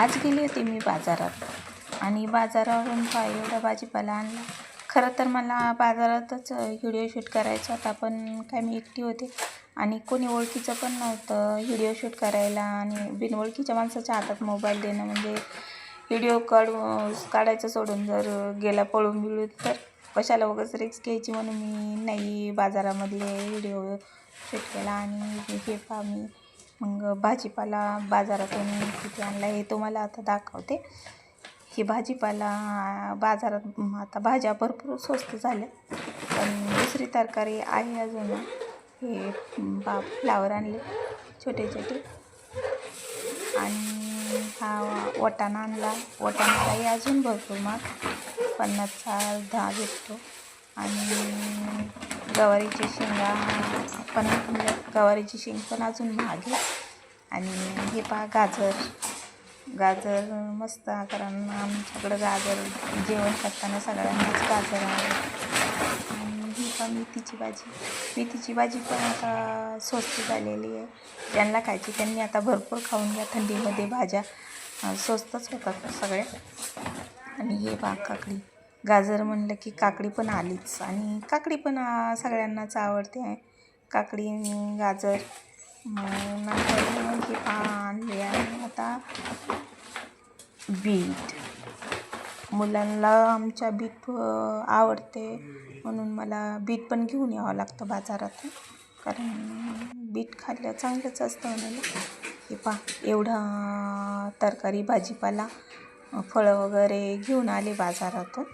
आज गेले होते मी बाजारात. आणि बाजारावरून पा एवढा भाजीपाला आणला. खरं तर मला बाजारातच व्हिडिओ शूट करायचा होता पण काय मी एकटी होते. आणि कोणी ओळखीचं पण नव्हतं व्हिडिओ शूट करायला. आणि बिनओळखीच्या माणसाच्या हातात मोबाईल देणं म्हणजे व्हिडिओ काढू काढायचं सोडून जर गेला पळून बिळून तर कशाला वगैरे रिक्स घ्यायची म्हणून मी नाही बाजारामधले व्हिडिओ शूट केला. आणि हे पा मी मग भाजीपाला बाजारातून किती आणला हे तुम्हाला आता दाखवते. ही भाजीपाला बाजारात आता भाज्या भरपूर स्वस्त झाल्या. पण दुसरी तरकारी आहे अजून. हे बा फ्लावर आणले छोटे छोटे. आणि हा वटाणा आणला. वटाणालाही अजून भरपूर माग. पन्नासचा दहा भेटतो. आणि गवारीची शेंगा पन्नास म्हणजे गवारीची शेंग पण अजून महाग आहे. आणि हे पहा गाजर. गाजर मस्त कारण आमच्याकडं गाजर जेवण करताना सगळ्यांनाच गाजर आहे आणि ही पण मेथीची भाजी. मेथीची भाजी पण आता स्वस्त झालेली आहे. ज्यांना खायची त्यांनी आता भरपूर खाऊन घ्या. थंडीमध्ये भाज्या स्वस्तच होतात सगळ्या. आणि हे पहा काकडी. गाजर म्हणलं की काकडी पण आलीच. आणि काकडी पण सगळ्यांनाच आवडते. आहे काकडी गाजर नंतर हे आणले आणि आता बीट. मुलांना आमच्या बीट आवडते म्हणून मला बीट पण घेऊन यावं लागतं बाजारातून. कारण बीट खाल्लं चांगलंच असतं म्हणाला हे पहा एवढा तरकारी भाजीपाला फळं वगैरे घेऊन आले बाजारातून.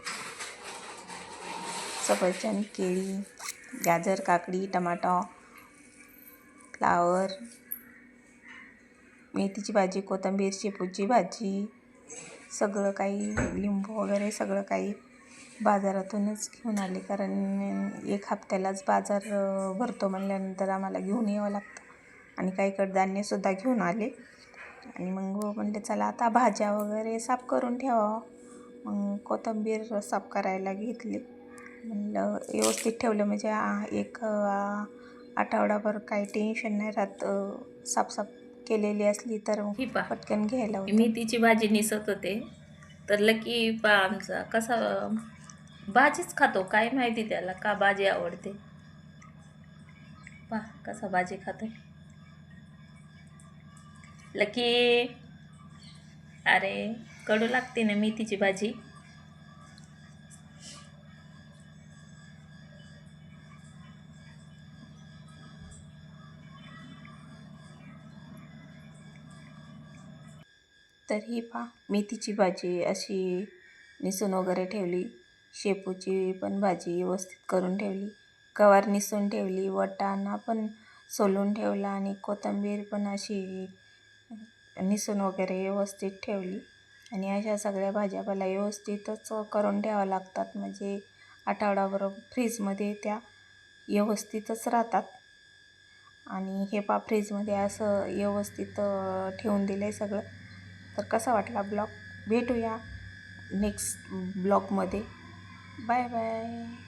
सफरचंद केळी गाजर काकडी टमाटो फ्लावर मेथीची भाजी कोथिंबीर शेपूची भाजी सगळं काही लिंबू वगैरे सगळं काही बाजारातूनच घेऊन आले. कारण एक हप्त्यालाच बाजार भरतो म्हणल्यानंतर आम्हाला घेऊन यावं लागतं. आणि काही कडधान्यसुद्धा घेऊन आले. आणि मग हो म्हणले चला आता भाज्या वगैरे साफ करून ठेवावं मग कोथिंबीर साफ करायला घेतली. व्यवस्थित ठेवलं. म्हणजे आ, एक आठवडाभर काही टेन्शन नाही राहत. साफसाफ केलेली असली तर ही पटकन घ्यायला होतं. मेथीची भाजी निसत होते. तर लकी पा आमचा कसा भाजीच खातो. काय माहिती त्याला का भाजी आवडते. पा कसा भाजी खातो लकी अरे कडू लागते ना मेथीची भाजी? तर ही पहा. मेथीची भाजी अशी निसून वगैरे ठेवली. शेपूची पण भाजी व्यवस्थित करून ठेवली. गवार निसून ठेवली. वटाणा पण सोलून ठेवला आणि कोथिंबीर पण अशी निसून वगैरे व्यवस्थित ठेवली. आणि अशा सगळ्या भाज्यापाला व्यवस्थितच करून ठेवावं लागतात. म्हणजे आठवडाभर फ्रीजमध्ये त्या व्यवस्थितच राहतात. आणि हे पा फ्रीजमध्ये असं व्यवस्थित ठेवून दिलं आहे सगळं. तर कसा वाटला ब्लॉग? भेटूया नेक्स्ट ब्लॉगमध्ये. Bye bye.